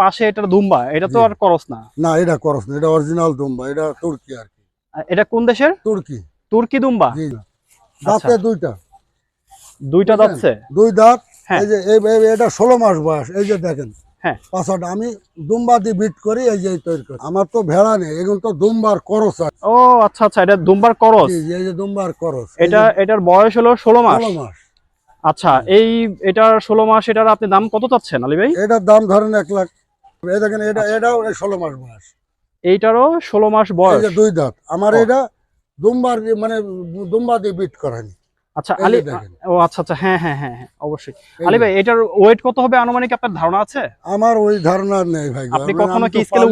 পাশে এটা দুম্বা এটা তো আর করস না। না এটা করস না এটা অরিজিনাল দুম্বা এটা তুর্কি আর কি। এটা কোন দেশের? তুর্কি। তুর্কি দুম্বা? জি দাঁতে দুইটা। দুইটা? যাচ্ছে দুই দাঁত হ্যাঁ। এই যে এটা ষোলো মাস বয়স এই যে দেখেন। হ্যাঁ। পাশাটা আমি দুম্বা দিয়ে বিট করি এই যে তৈরি করি। আমার তো ভেড়া নেই এগুলো তো দুম্বার করস আর ও আচ্ছা আচ্ছা এটা দুম্বার করস? কি, এই যে দুম্বার করস। এটা এটার বয়স হলো ষোলো মাস। ষোলো মাস। আচ্ছা এই এটার ষোলো মাস এটার আপনি দাম কত চাচ্ছেন আলী ভাই? এটার দাম ধরেন এক লাখ এই দেখেন এটা এটাও ষোলো মাস বয়স। এইটারও ষোলো মাস বয়স। দুই দাঁত। আমার ও। এটা দুম্বার মানে দুম্বা দিয়ে বিট করানি আচ্ছা আলী ও আচ্ছা আচ্ছা হ্যাঁ হ্যাঁ হ্যাঁ হ্যাঁ অবশ্যই। আলী ভাই এটার ওয়েট কত হবে আনুমানিক আপনার ধারণা আছে? আমার ওই ধারণা নেই ভাই আপনি কখনো কি স্কেলে।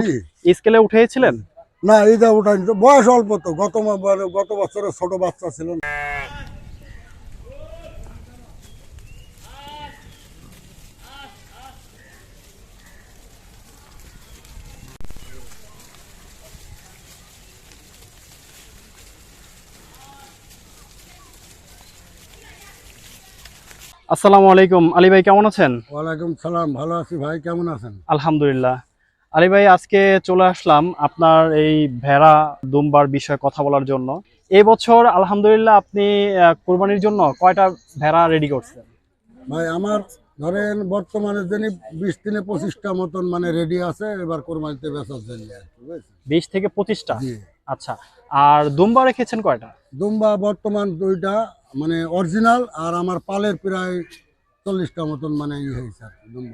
স্কেলে উঠেছিলেন? না এইটা ওঠাইনি তো বয়স অল্প তো। গত মানে গত বছরে ছোট বাচ্চা ছিল না। আসসালামু আলাইকুম। আলী ভাই কেমন আছেন? ওয়ালাইকুম সালাম। ভালো আছি ভাই কেমন আছেন? আলহামদুলিল্লাহ। আলী ভাই আজকে চলে আসলাম আপনার এই ভেড়া দুম্বার বিষয়ে কথা বলার জন্য। এই বছর আলহামদুলিল্লাহ আপনি কোরবানির জন্য কয়টা ভেড়া রেডি করছেন? ভাই আমার ধরেন বর্তমানে যিনি বিশ দিনে পঁচিশটা মতন মানে রেডি আছে এবার কোরবানিতে বেচার জন্য? বিশ থেকে পঁচিশটা? আচ্ছা আর দুম্বা রেখেছেন কয়টা? দুম্বা বর্তমান দুইটা মানে অরিজিনাল আর আমার পালের প্রায় চল্লিশটা মতন মানে ই হয়েছে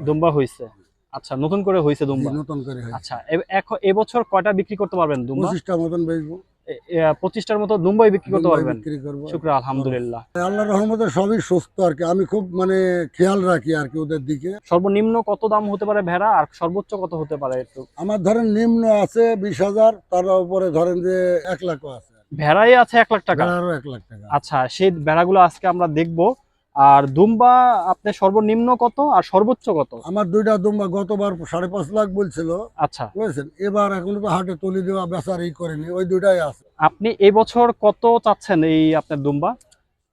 দুম্বা। হয়েছে। আচ্ছা নতুন করে হয়েছে দুম্বা? নতুন করে আচ্ছা এবছর কয়টা বিক্রি করতে পারবেন দুম্বা? পঁচিশটা মতন বেচবো। পঁচিশটার মতো দুম্বাই বিক্রি করতে পারবেন? শুক্র আলহামদুলিল্লাহ। আল্লাহ। রহমতে সবই সুস্থ আর কি। আমি খুব মানে খেয়াল রাখি আর কি ওদের দিকে। সর্বনিম্ন কত দাম হতে পারে ভেড়া আর সর্বোচ্চ কত হতে পারে একটু? আমার ধরেন নিম্ন আছে বিশ হাজার তার উপরে ধরেন যে এক লাখও আছে। ভেড়াই আছে এক লাখ টাকা। আরও এক লাখ টাকা। আচ্ছা সেই ভেড়াগুলো আজকে আমরা দেখব। আর দুম্বা আপনি সর্বনিম্ন কত আর সর্বোচ্চ কত? আমার দুইটা দুম্বা গতবার সাড়ে পাঁচ লাখ বলছিল। আচ্ছা। বুঝেছেন? এবার এখন তো হাটে তুলি দেওয়া বেচার ই করেনি ওই দুইটাই আছে। আপনি এই বছর কত চাচ্ছেন এই আপনার দুম্বা?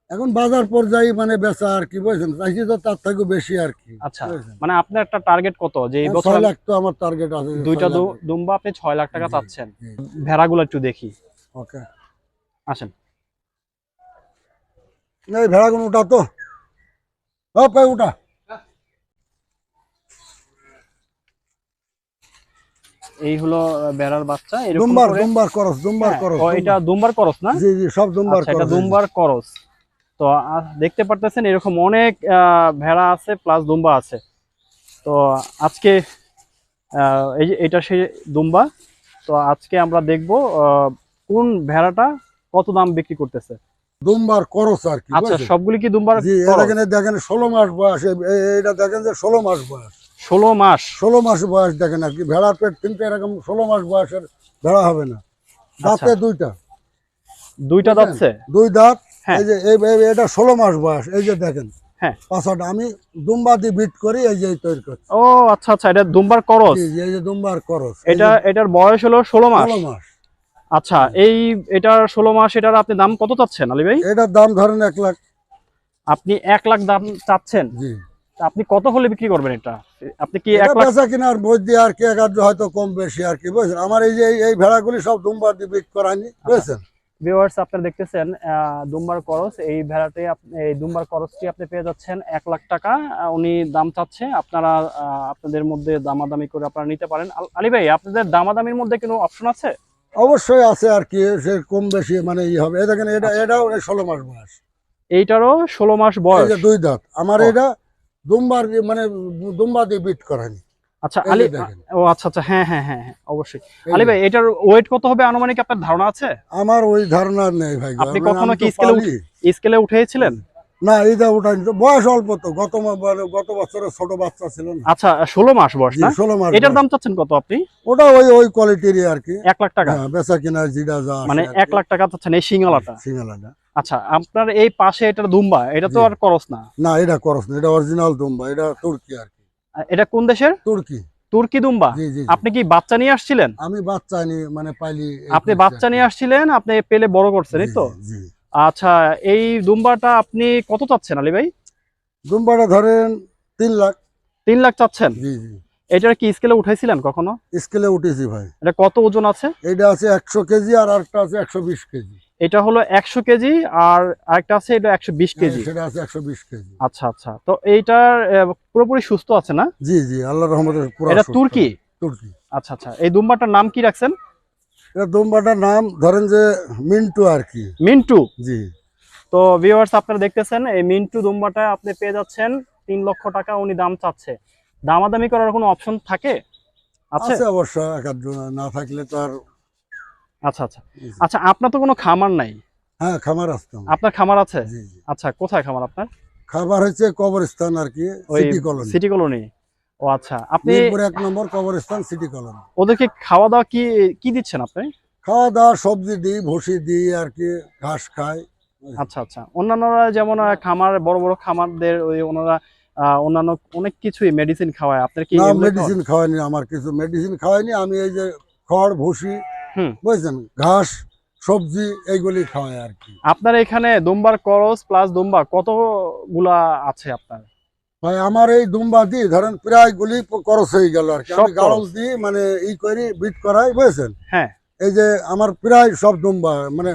এখন বাজার পর্যায়ে মানে বেচা আর কি বুঝছেন? চাইছি তো তার থেকে বেশি আর কি আচ্ছা? মানে আপনার একটা টার্গেট কত? যে এই বছর লাখ তো আমার টার্গেট আছে দুইটা দুম্বা আপনি ছয় লাখ টাকা চাচ্ছেন। ভেড়াগুলো একটু দেখি। ওকে। আসেন। এই ভেড়াগুলো তো। পাই উঠা। এই হলো ভেড়ার বাচ্চা এরকম দুম্বার করে- করস দুম্বার হ্যাঁ, করস এটা দুম্বার। করস না? জি জি সব দুম্বার এটা করস করস। তো দেখতে পারতেছেন এরকম অনেক ভেড়া আছে প্লাস দুম্বা আছে। তো আজকে আহ, এই যে এটা সেই দুম্বা। তো আজকে আমরা দেখব আহ, কোন ভেড়াটা কত দাম বিক্রি করতেছে? দুম্বার করস আর কি আচ্ছা? সবগুলি কি দুম্বার দেখেন দেখেন ষোলো মাস বয়স এইটা দেখেন যে ষোলো মাস বয়স। ষোলো মাস? ষোলো মাস বয়স দেখেন আর কি ভেড়ার পেট কিন্তু এরকম ষোলো মাস বয়সের ভেড়া হবে না। দাঁতে আচ্ছা। দুইটা। দুইটা? যাচ্ছে দুই দাঁত হ্যাঁ। এই যে এটা ষোলো মাস বয়স এই যে দেখেন। হ্যাঁ। পাশাটা আমি দুম্বা দিয়ে বিট করি এই যে তৈরি করছি। ও আচ্ছা আচ্ছা এটা দুম্বার করস? এই যে দুম্বার করস এটা এটার বয়স হলো ষোলো মাস? ষোলো মাস। আচ্ছা এই এটার ষোলো মাস এটার আপনি দাম কত চাচ্ছেন আলী ভাই? এটার দাম ধরেন এক লাখ। আপনি এক লাখ দাম চাচ্ছেন? জি। আপনি কত হলে বিক্রি করবেন এটা? আপনি কি এক লাখ কিনার মধ্যে আর কি এক হয়তো কম বেশি আর কি বুঝছেন? আমার এই যে এই- ভেড়াগুলি সব দুম্বার দিয়ে বিট করানি বুঝছেন? ভিউয়ার্স আপনারা দেখতেছেন দুম্বার করস এই ভেড়াটি এই দুম্বার করসটি আপনি পেয়ে যাচ্ছেন এক লাখ টাকা। উনি দাম চাচ্ছে আপনারা আপনাদের মধ্যে দামাদামি করে আপনারা নিতে পারেন। আল- আলী ভাই আপনাদের দামাদামির মধ্যে কোনো অপশন আছে? অবশ্যই আছে আর কি সে কম বেশি মানে ই হবে। এই দেখেন এটা এটাও ষোলো মাস বয়স। এইটারও ষোলো মাস বয়স? দুই দাঁত। আমার এটা দুম্বার মানে দুম্বা দিয়ে বিট করানি। আচ্ছা আলী। ও আচ্ছা আচ্ছা হ্যাঁ হ্যাঁ হ্যাঁ হ্যাঁ অবশ্যই। আলী ভাই এটার ওয়েট কত হবে আনুমানিক? আপনার ধারণা আছে? আমার ওই ধারণা নেই ভাই আপনি কখনো কি স্কেলে স্কেলে উঠেছিলেন? না এইটা উঠাইনি তো বয়স অল্প তো গত মানে গত বছরে ছোট বাচ্চা ছিল না। আচ্ছা ষোলো মাস বয়স না? ষোলো মাস এটার দাম চাচ্ছেন কত আপনি? ওটা ওই ওই কোয়ালিটিরই আর কি। এক লাখ টাকা? হ্যাঁ, বেচা কিনা জিডা যা মানে এক লাখ টাকা চাচ্ছেন এই সিঙ্গালাটা? সিঙ্গালাটা। আচ্ছা আপনার এই পাশে এটার দুম্বা এটা তো আর করস না? না এটা করস না এটা অরিজিনাল দুম্বা এটা তুর্কি আর কি। এটা কোন দেশের? তুর্কি। তুর্কি দুম্বা। আপনি কি বাচ্চা নিয়ে আসছিলেন? আমি বাচ্চা নিয়ে মানে পাইলি আপনি বাচ্চা নিয়ে আসছিলেন আপনি পেলে বড় করছেন এই তো? জি। আচ্ছা এই দুম্বাটা আপনি কত চাচ্ছেন আলী ভাই? দুম্বাটা ধরেন তিন লাখ। তিন লাখ চাচ্ছেন? জি জি। এটার কি স্কেলে উঠাইছিলেন কখনো? স্কেলে উঠেছি ভাই। এটা কত ওজন আছে? এইটা আছে একশো কেজি আর আরেকটা আছে একশো বিশ কেজি। এটা হলো একশো কেজি আর আরেকটা আছে এটা একশো বিশ কেজি। সেটা আছে একশো বিশ কেজি। আচ্ছা আচ্ছা। তো এইটার পুরোপুরি সুস্থ আছে না? জি জি আল্লাহ রহমতে পুরো এটা তুর্কি? তুর্কি। আচ্ছা আচ্ছা। এই দুম্বাটার নাম কি রাখছেন? এটা দুম্বাটার নাম ধরেন যে মিন্টু আর কি। মিন্টু? জি। তো ভিউয়ার্স আপনারা দেখতেছেন এই মিন্টু দুম্বাটা আপনি পেয়ে যাচ্ছেন তিন লক্ষ টাকা উনি দাম চাচ্ছে। দামাদামি করার কোনো অপশন থাকে? আছে? অবশ্য একাধ না থাকলে তো আর আচ্ছা আচ্ছা। আচ্ছা আপনার তো কোনো খামার নাই? হ্যাঁ খামার আছে আপনার খামার আছে? আচ্ছা কোথায় খামার আপনার? খাবার হচ্ছে কবরস্থান আর কি সিটি কলোনি সিটি কলোনি ও আচ্ছা আপনি মিরপুর এক নম্বর কবরস্থান সিটি কলোনি। ওদেরকে খাওয়া দাওয়া কি কি দিচ্ছেন আপনি? খাওয়া দাওয়া সবজি দিই ভুসি দিই আর কি ঘাস খায় আচ্ছা আচ্ছা। অন্যান্যরা যেমন খামার বড় বড় খামারদের ওই ওনারা অন্যান্য অনেক কিছুই মেডিসিন খাওয়ায়। আপনার কি? মেডিসিন খাওয়াইনি আমার কিছু মেডিসিন খাওয়াইনি। আমি এই যে খড় ভুসি হুম। বুঝছেন? ঘাস সবজি এইগুলি খাওয়াই আর কি। আপনার এখানে দুম্বার করস প্লাস দুম্বা কতগুলা আছে আপনার? ভাই আমার এই দুম্বা দিয়ে ধরেন প্রায় গুলি করস হয়ে গেল আর কি। আমি গাড়ল দিই মানে ই করি বিট করাই বুঝছেন? হ্যাঁ। এই যে আমার প্রায় সব দুম্বা মানে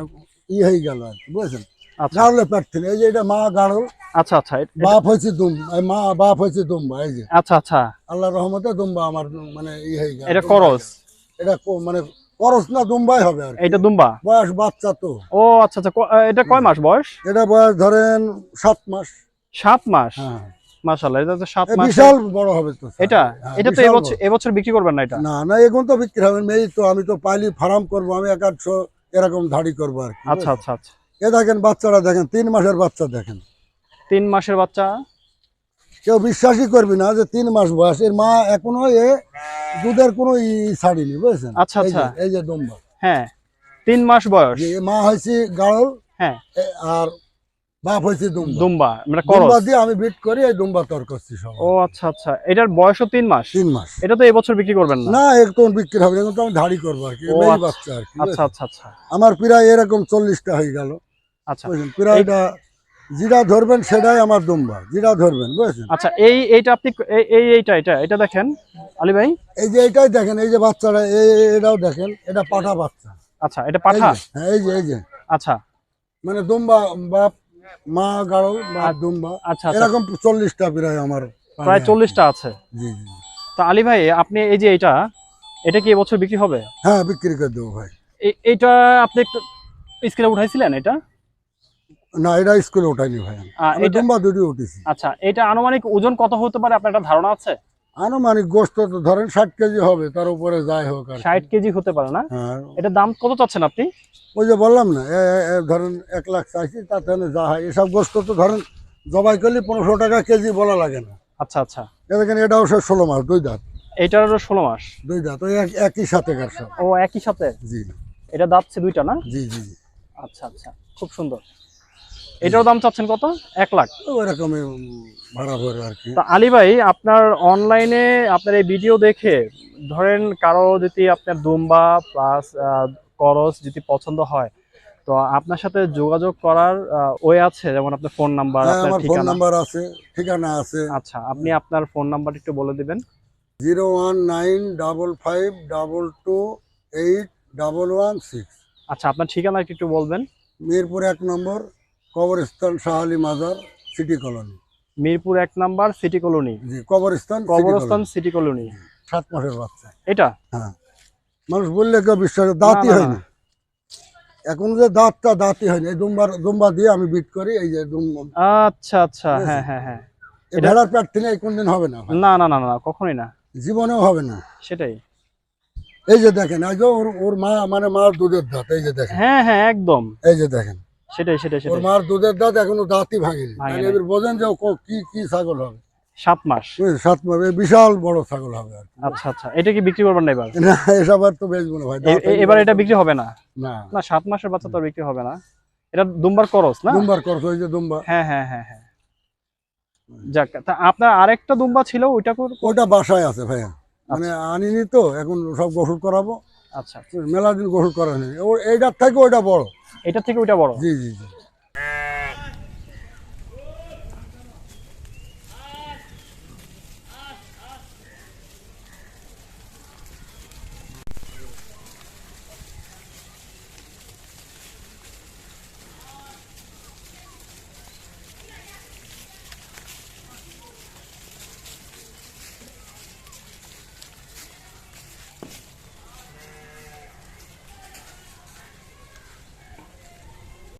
ই হয়ে গেল আর কি বুঝছেন? আচ্ছা। গাড়লে পারতেন এই যে এটা মা গাড়ল আচ্ছা আচ্ছা বাপ হয়েছে দুম এই মা বাপ হয়েছে দুম্বা এই যে। আচ্ছা আচ্ছা। আল্লাহ রহমতে দুম্বা আমার মানে ই হয়ে গেল। এটা করস এটা মানে করস না দুম্বাই হবে আর। এটা দুম্বা? বয়স বাচ্চা তো। ও আচ্ছা আচ্ছা এটা কয় মাস বয়স? এটা বয়স ধরেন সাত মাস। সাত মাস? হ্যাঁ। মাশাআল্লাহ এটা তো সাত মাস বিশাল বড় হবে তো এটা? হ্যাঁ, এটা তো এবছর এবছর বিক্রি করবেন না এটা? না না এখন তো বিক্রি হবে না, তো আমি তো পাইলি ফার্ম করব আমি একাশো এরকম ধাড়ি করব আর কি। আচ্ছা আচ্ছা আচ্ছা। এ দেখেন বাচ্চারা দেখেন তিন মাসের বাচ্চা দেখেন। তিন মাসের বাচ্চা? কেউ বিশ্বাসই করবি না যে তিন মাস বয়স। এর মা এখনও এ দুধের কোনো ই ছাড়িনি বুঝেছেন? আচ্ছা, আচ্ছা। এই যে দুম্বা। হ্যাঁ তিন মাস বয়স। মা হয়েছে গাড়ল। হ্যাঁ। আর বাপ হয়েছে দুম্বা। দুম্বা মানে দুম্বা করস। দিয়ে আমি বিট করি এই দুম্বা তর করছি সব ও আচ্ছা আচ্ছা। এটার বয়সও তিন মাস? তিন মাস। এটা তো এবছর বিক্রি করবেন না? না একটু বিক্রি হবে এখন তো আমি ধাড়ি করব আর কি মেয়ে আচ্ছা। বাচ্চা আর কি আচ্ছা আচ্ছা আচ্ছা। আমার প্রায় এরকম চল্লিশটা হয়ে গেল আচ্ছা। প্রায়টা যেটা ধরবেন সেটাই আমার দুম্বা যেটা ধরবেন বুঝেছেন? আচ্ছা এই এইটা আপনি এই এই এইটা এটা এটা দেখেন আলী ভাই। এই যে এটাই দেখেন এই যে বাচ্চারা এই এই- এটাও দেখেন এটা পাঠা বাচ্চা। আচ্ছা এটা এই পাঠা হ্যাঁ এই যে এই যে। আচ্ছা। মানে দুম্বা বাপ মা গাড়ল বাপ দুম্বা আচ্ছা আচ্ছা। এরকম চল্লিশটা প্রায় আমার প্রায়। চল্লিশটা আছে? জি জি। তো আলী ভাই আপনি এই যে এটা এটা কি এবছর বিক্রি হবে? হ্যাঁ বিক্রি করে দেবো ভাই। এইটা আপনি স্ক্রিনে উঠাইছিলেন এটা? না এটা স্কুলে ওঠাইনি ভাই। আমি। দুম্বা দুটি উঠেছি। আচ্ছা এটা আনুমানিক ওজন কত হতে পারে? আপনার একটা ধারণা আছে? আনুমানিক গোস্ত তো ধরেন ষাট কেজি হবে তার উপরে যাই হোক আর ষাট কেজি হতে পারে না? এটা দাম কত চাচ্ছেন আপনি? ওই যে বললাম না ধরেন এক লাখ চাইছি তাতে যা হয়। এসব গোস্ত তো ধরেন জবাই করলে পনেরোশো টাকা কেজি বলা লাগে না। আচ্ছা আচ্ছা। দেখেন এটাও সে ষোলো মাস দুই দাঁত। এইটারও ষোলো মাস? দুই দাঁত ওই এক- একই সাথে কার ও একই সাথে? জি। এটা দাঁতছে দুইটা না? জি জি জি। আচ্ছা আচ্ছা। খুব সুন্দর। এটার দাম চাচ্ছেন কত? এক লাখ। ওইরকমই উম, ভাড়া করে আর কি। তা আলী ভাই আপনার অনলাইনে আপনার এই ভিডিও দেখে ধরেন কারও যদি আপনার দুম্বা প্লাস করস যদি পছন্দ হয় তো আপনার সাথে যোগাযোগ করার ওয়ে আছে? যেমন আপনার ফোন নাম্বার হ্যাঁ আপনার ফোন ঠিকানা। নাম্বার আছে ঠিকানা আছে। আচ্ছা আপনি আপনার ফোন নাম্বার একটু বলে দিবেন। Zero one nine double five double two eight double one six. আচ্ছা আপনার ঠিকানা একটু বলবেন। মিরপুর এক নম্বর। কবরস্থান শাহালি মাজার সিটি কলোনি। মিরপুর এক নাম্বার সিটি কলোনি। জি কবরস্থান কবরস্থান সিটি কলোনি। সাত মাসের বাচ্চা। এটা? হ্যাঁ। মানুষ বললে কেউ বিশ্বাস দাঁতই না, না, এখন যে দাঁতটা দাঁতই হয়নি। এই দুম্বার দুম্বা দিয়ে আমি বিট করি এই যে দুম আচ্ছা আচ্ছা। হ্যাঁ হ্যাঁ হ্যাঁ। এই ভেড়ার পেট থেকে কোনদিন হবে না? না না না না কখনোই না। জীবনেও হবে না। সেটাই। এই যে দেখেন যে ওর ওর মা মানে মার দুধের দাঁত এই যে দেখেন। হ্যাঁ হ্যাঁ একদম। এই যে দেখেন। সেটাই সেটাই সেটাই। মার দুধের দাঁত এখনও দাঁতই ভাঙেনি। নাই। এবার বোঝেন যে কি কি ছাগল হবে? সাত মাস। সাত মাস বিশাল বড় ছাগল হবে আচ্ছা আচ্ছা। এটা কি বিক্রি করবেন না এবার? না তো বেচবো না ভাই এবার এটা বিক্রি হবে না? না। না সাত মাসের বাচ্চা তো বিক্রি হবে না। এটা দুম্বার করস না? দুম্বার করছ ওই যে দুম্বা হ্যাঁ হ্যাঁ হ্যাঁ হ্যাঁ। যাক তা আপনার আরেকটা দুম্বা ছিল ওইটা ওটা বাসায় আছে ভাইয়া। মানে আনিনি তো এখন সব গোসল করাবো। আচ্ছা মেলা দিন গোসল করা হয়নি ও এইটার থেকে ওইটা বড়। এটা থেকে ওইটা বড়। জি জি জি।